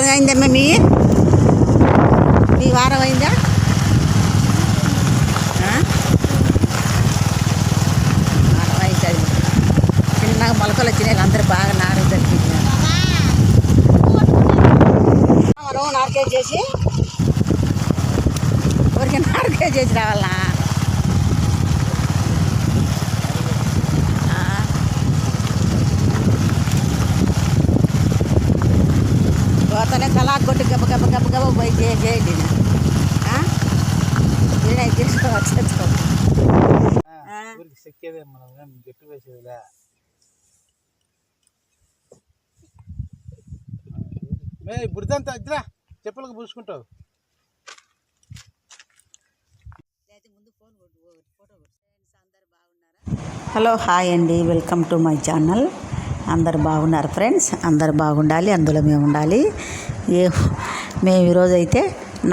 వారం అయిందమ్మా మీ? మీ వారం అయిందా వారం అయితే చిన్నగా మొలకలు వచ్చినాయి అందరూ బాగా నారు తప్పించినారు మనం నారకే చేసి ఊరికి నారకే చేసి రావాలా ఆ. పోతానే తలా కొట్టి గబ్బ గబ్బ గబ్బ గబ్బ పోయి చే చేయండి నేనే తీసుకోవచ్చు ఆ. ఊరికి సెక్కేదే మనం ఏం గట్టి వేసేదిలే. మే బురదంతా ఇద్దరా చెప్పులకు పూసుకుంటావు. హలో హాయ్ అండి వెల్కమ్ టు మై ఛానల్. అందరు బాగున్నారు ఫ్రెండ్స్ అందరు బాగుండాలి అందులో మేము ఉండాలి. ఏ మేము ఈరోజు అయితే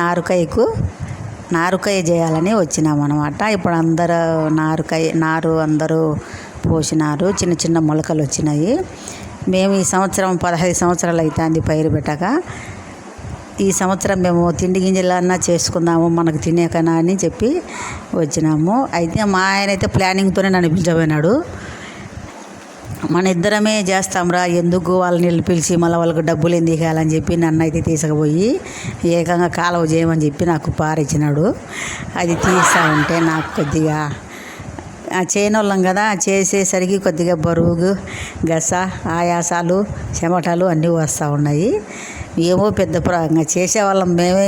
నారుకాయకు నారుకాయ చేయాలని వచ్చినాం అనమాట ఇప్పుడు అందరూ నారుకాయ నారు అందరూ పోసినారు చిన్న చిన్న మొలకలు వచ్చినాయి. మేము ఈ సంవత్సరం పదహైదు సంవత్సరాలు అవుతుంది పైరు పెట్టక. ఈ సంవత్సరం మేము తిండి గింజలన్నా చేసుకుందాము మనకు తినేకనా అని చెప్పి వచ్చినాము. అయితే మా ఆయన అయితే ప్లానింగ్తోనే నన్ను పిలిచబోయినాడు మన ఇద్దరమే చేస్తాంరా ఎందుకు వాళ్ళని వెళ్ళి పిలిచి మళ్ళీ వాళ్ళకి డబ్బులు ఎందుకు ఇవ్వాలని చెప్పి నన్ను అయితే తీసుకుపోయి ఏకంగా కాలువ చేయమని చెప్పి నాకు పారిచ్చినాడు. అది తీస్తా ఉంటే నాకు కొద్దిగా చేయని చేయనోళ్ళం కదా చేసేసరికి కొద్దిగా బరువు గస ఆయాసాలు చెమటలు అన్నీ వస్తూ ఉన్నాయి. ఏమో పెద్ద ప్ర చేసేవాళ్ళం మేమే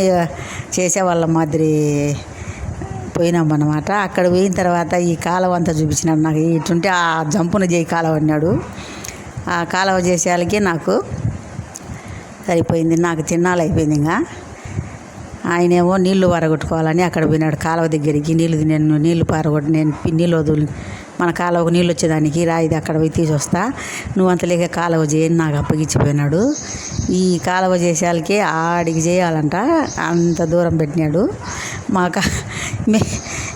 చేసేవాళ్ళం మాదిరి పోయినాం అనమాట అక్కడ పోయిన తర్వాత ఈ కాలువ అంతా చూపించినాడు నాకు. ఇటుంటే ఆ జంపును చేయి కాలువ అన్నాడు. ఆ కాలువ చేసేయాలకి నాకు సరిపోయింది. నాకు తిన్నాళ్ళు అయిపోయింది ఇంకా. ఆయనేమో నీళ్ళు పారగొట్టుకోవాలని అక్కడ పోయినాడు కాలువ దగ్గరికి. నీళ్ళు నేను నీళ్ళు పారగొట్టి నేను పి- నీళ్ళు వదులు మన కాలువకు నీళ్ళు వచ్చేదానికి రాయిది అక్కడ పోయి తీసి వస్తా నువ్వు అంతలేక కాలువ చేయని నాకు అప్పగించిపోయినాడు. ఈ కాలువ చేసేయాలకి ఆడికి చేయాలంట. అంత దూరం పెట్టినాడు. మాకు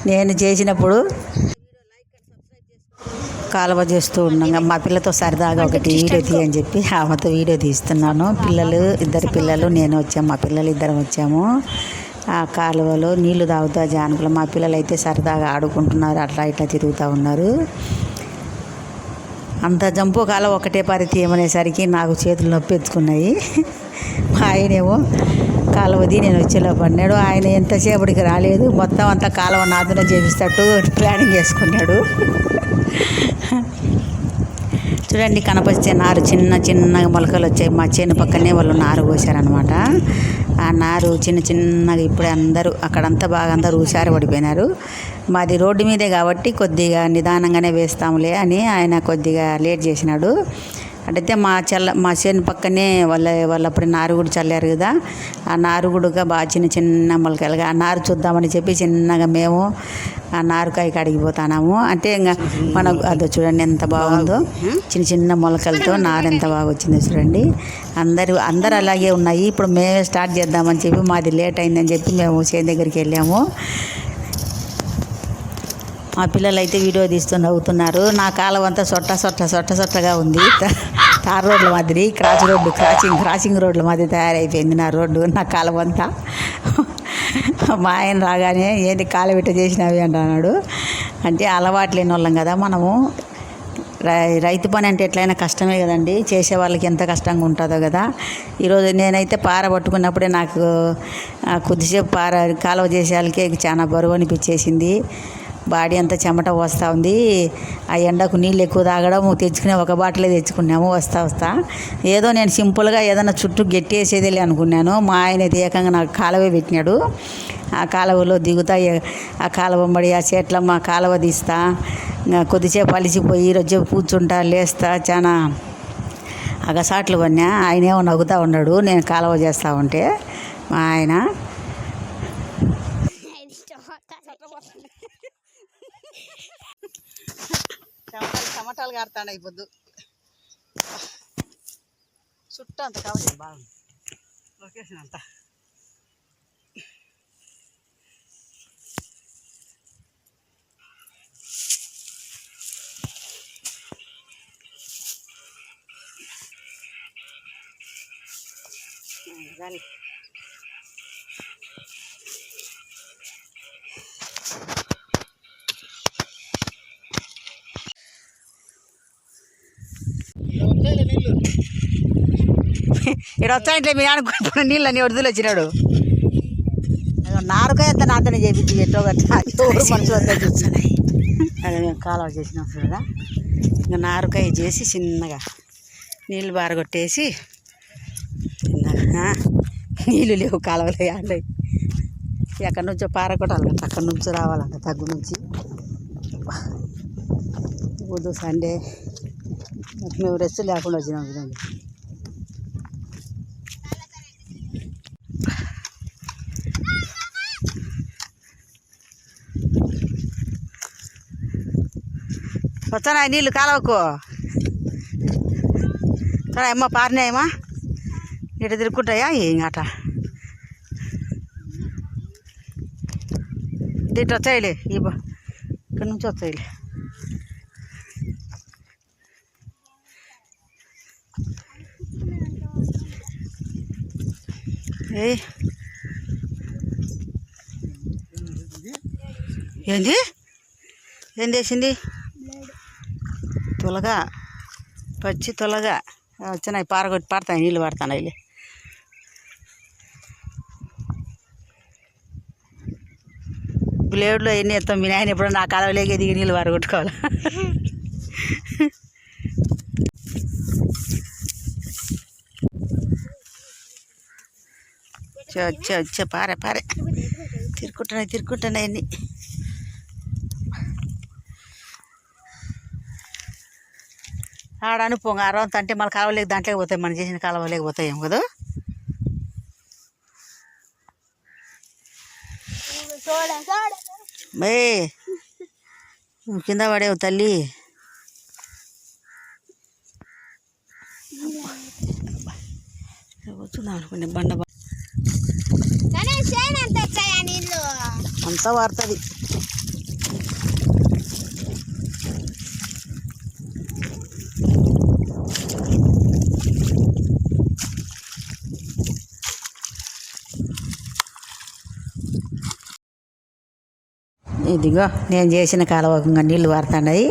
నేను చేసినప్పుడు కాలువ చేస్తూ ఉండగా మా పిల్లతో సరదాగా ఒకటి వీడియో తీయని చెప్పి ఆమెతో వీడియో తీస్తున్నాను. పిల్లలు ఇద్దరు పిల్లలు నేను వచ్చాము మా పిల్లలు ఇద్దరం వచ్చాము. ఆ కాలువలో నీళ్ళు తాగుతా జానకులు. మా పిల్లలు అయితే సరదాగా ఆడుకుంటున్నారు. అట్లా ఇట్లా తిరుగుతూ ఉన్నారు. అంత జంపు కాలం ఒకటే పారి తీయమనేసరికి నాకు చేతులు నొప్పి ఎత్తుకున్నాయి. మా ఆయనేమో కాలువది నేను వచ్చేలా పడినాడు. ఆయన ఎంతసేపటికి రాలేదు. మొత్తం అంతా కాలువ నాదున చేపిస్తట్టు ప్లానింగ్ చేసుకున్నాడు. చూడండి కనపరిచే నారు చిన్న చిన్నగా మొలకలు వచ్చాయి. మా చేను పక్కనే వాళ్ళు నారు పోసారనమాట ఆ నారు చిన్న చిన్నగా ఇప్పుడే అందరూ అక్కడంతా బాగా అందరూ హుషారు పడిపోయినారు. మాది రోడ్డు మీదే కాబట్టి కొద్దిగా నిదానంగానే వేస్తాములే అని ఆయన కొద్దిగా లేట్ చేసినాడు. అంటే మా చల్ల మా చేను పక్కనే వాళ్ళ వాళ్ళు అప్పుడు నారుగుడు చల్లారు కదా. ఆ నారుగుడుగా బాగా చిన్న చిన్న మొలకలుగా ఆ నారు చూద్దామని చెప్పి చిన్నగా మేము ఆ నారుకాయ కడిగిపోతున్నాము అంటే ఇంకా మన అది చూడండి ఎంత బాగుందో. చిన్న చిన్న మొలకలతో నారు ఎంత బాగా వచ్చిందో చూడండి. అందరూ అందరు అలాగే ఉన్నాయి. ఇప్పుడు మేమే స్టార్ట్ చేద్దామని చెప్పి మాది లేట్ అయిందని చెప్పి మేము చేను దగ్గరికి వెళ్ళాము. మా పిల్లలు అయితే వీడియో తీస్తూ నవ్వుతున్నారు నా కాలం అంతా సొట్ట సొట్ట సొట్ట సొట్టగా ఉంది. తార్ రోడ్ల మాదిరి క్రాస్ రోడ్డు క్రాసింగ్ క్రాసింగ్ రోడ్ల మాదిరి తయారైపోయింది నా రోడ్డు నా కాలం అంతా. మా ఆయన రాగానే ఏంటి కాలు బిట్ట చేసినవి? అంటున్నాడు అంటే అలవాటు లేని వాళ్ళం కదా మనము. రై- రైతు పని అంటే ఎట్లయినా కష్టమే కదండి. చేసే వాళ్ళకి ఎంత కష్టంగా ఉంటుందో కదా. ఈరోజు నేనైతే పార పట్టుకున్నప్పుడే నాకు కొద్దిసేపు పార కాలువ చేసే వాళ్ళకే చాలా బరువు అనిపించేసింది. బాడీ అంతా చెమట వస్తూ ఉంది. ఆ ఎండకు నీళ్ళు ఎక్కువ తాగడం తెచ్చుకునే ఒక బాటిలే తెచ్చుకున్నాము వస్తా వస్తా. ఏదో నేను సింపుల్గా ఏదైనా చుట్టూ గట్టి వేసేదేలే అనుకున్నాను. మా ఆయన ఏకంగా నాకు కాలువ పెట్టినాడు. ఆ కాలువలో దిగుతా ఆ కాలువ మడి ఆ చెట్ల మా కాలువ తీస్తా. కొద్దిసేపు అలిసిపోయి రోజు కూర్చుంటా లేస్తా చాలా అగసాట్లు పన్నా. ఆయన ఏమో నవ్వుతూ ఉన్నాడు. నేను కాలువ చేస్తూ ఉంటే మా ఆయన. చెమటలు చెమటలు కారుతాడు అయిపోద్దు చుట్టూ అంత కావాలి బాగుంది లొకేషన్ అంతా వచ్చేలే ఇక్కడ వచ్చా ఇంట్లో మీ అనుకుంటున్న నీళ్ళని అన్ని వచ్చినాడు. నారుకాయ అంతా నాతోనే చేపించి ఎట్టో గట్టి ఎవరు మనుషులు అంతా చూస్తున్నాయి అదే మేము కాలువ చేసినాం కదా ఇంకా నారుకాయ చేసి చిన్నగా నీళ్ళు బారగొట్టేసి చిన్నగా నీళ్ళు లేవు కాలువలు ఆడలేవు ఎక్కడి నుంచో పారగొట్టాలంట అక్కడి నుంచి రావాలంట తగ్గు నుంచి. సండే. మేము రెస్ట్ లేకుండా వచ్చినాం చూడండి వస్తానా నీళ్ళు కాలవకు? అమ్మ పారినాయమ్మా ఇటు తిరుక్కుంటాయా? ఇంకట ఇటు వచ్చాయిలే ఈ ఇక్కడ నుంచి వచ్చాయిలే. ఏంది? ఏం చేసింది? తొలగా. పచ్చి తొలగా. వచ్చినాయి. పారగొట్టి పడతాయి నీళ్ళు పడతాను వెళ్ళి బ్లేడ్లో ఎన్ని ఎత్తాం? మీ నాయన ఎప్పుడో నా కాలంలోకి ఎదిగి నీళ్ళు పారగొట్టుకోవాలి? వచ్చే వచ్చే వచ్చే పారే పారే. తిరుక్కుంటున్నాయి తిరుక్కుంటున్నాయి అన్నీ. ఆడను పొంగ అరవంత అంటే మన కాలువలేక దాంట్లోకి పోతాయి మనం చేసిన కాలువలేక పోతాయేం కదా. మే కింద పడేవు తల్లి. కూర్చుందాం అనుకునే బండ అంతా వాడుతుంది ఇదిగో నేను చేసిన కాలువకంగా నీళ్ళు వాడుతున్నాయి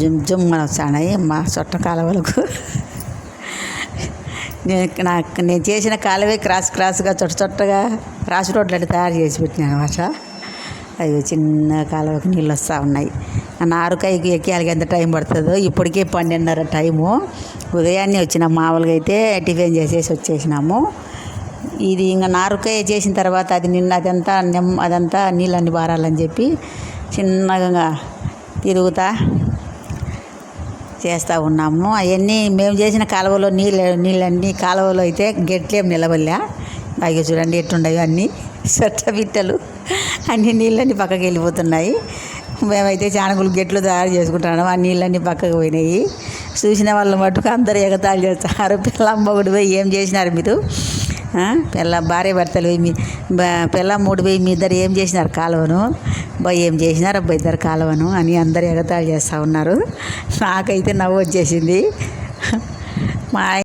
జుమ్ జుమ్ అని వస్తున్నాయి. మా చుట్ట కాలువలకు. నాకు నేను చేసిన కాలువే క్రాస్ క్రాస్గా చొట్ట చొట్టగా క్రాస్ రోడ్లు తయారు చేసి పెట్టినాను అనమాట. అవి చిన్న కాలువకి నీళ్ళు వస్తూ ఉన్నాయి. నారుకాయకి ఎక్కేయాలకి ఎంత టైం పడుతుందో. ఇప్పటికే పన్నెండున్నర టైము. ఉదయాన్నే వచ్చినాం మామూలుగా అయితే టిఫిన్ చేసేసి వచ్చేసినాము. ఇది ఇంకా నారుకాయ చేసిన తర్వాత అది నిన్న అదంతా నెమ్ అదంతా నీళ్ళన్ని బారాలని చెప్పి చిన్నగా తిరుగుతా చేస్తూ ఉన్నాము. అవన్నీ మేము చేసిన కాలువలో నీళ్ళు నీళ్ళన్నీ కాలువలో అయితే గెట్లేం నిలబడలే. బాగా చూడండి ఎట్టుండయో అన్నీ. చెట్ల బిట్టలు అన్ని నీళ్ళన్నీ పక్కకి వెళ్ళిపోతున్నాయి. మేమైతే చానగులు గెట్లు తయారు చేసుకుంటున్నాం ఆ నీళ్ళన్నీ పక్కకు పోయినాయి. చూసిన వాళ్ళు మటుకు అందరు ఎగతాళి చేస్తారు. పిల్లమ్మ ఒకటి పోయి ఏం చేసినారు మీరు? పిల్ల భార్య భర్తలు పోయి మీ బ- పిల్ల మూడు పోయి మీ ఇద్దరు ఏం చేసినారు కాలువను? బా ఏం చేసినారు? అబ్బా ఇద్దరు కాలువను అని అందరు ఎగతాళి చేస్తూ ఉన్నారు. నాకైతే నవ్వు వచ్చేసింది. మా